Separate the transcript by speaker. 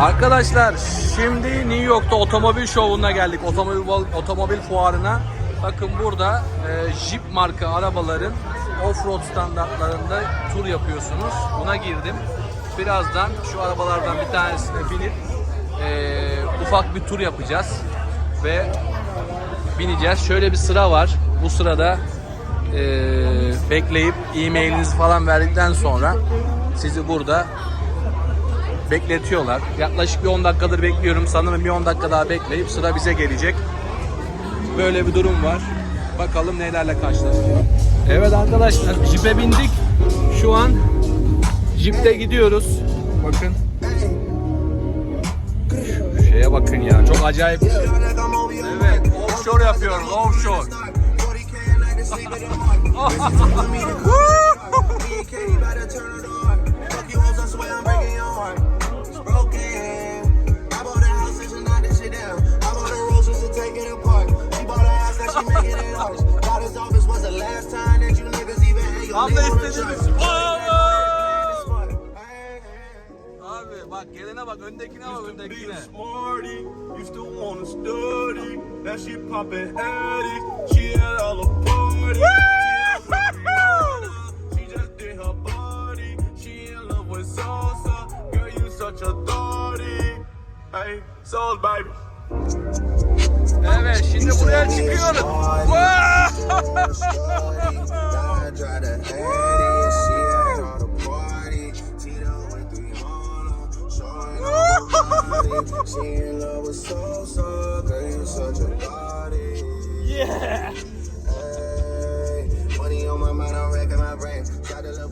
Speaker 1: Arkadaşlar şimdi New York'ta otomobil şovuna geldik. Otomobil otomobil fuarına. Bakın burada e, Jeep marka arabaların off-road standartlarında tur yapıyorsunuz. Buna girdim. Birazdan şu arabalardan bir tanesine binip e, ufak bir tur yapacağız. Ve bineceğiz. Şöyle bir sıra var. Bu sırada e, bekleyip e-mailinizi falan verdikten sonra sizi burada bekletiyorlar. Yaklaşık bir 10 dakikadır bekliyorum. Sanırım bir 10 dakika daha bekleyip sıra bize gelecek. Böyle bir durum var. Bakalım nelerle karşılaşacağız. Evet arkadaşlar jipe bindik. Şu an jipte gidiyoruz. Bakın. Şu şeye bakın ya. Çok acayip. Evet. Offshore yapıyoruz. Offshore. Tam da istediğimiz. Abi bak gelene bak öndekine bak öndekine.
Speaker 2: a smarty, used to wanna study. to head it, she had all the party. Tito went three showing all She in love with so so, girl, you such a body. Yeah. Hey,
Speaker 1: money on my mind, I'm
Speaker 3: my. Got a little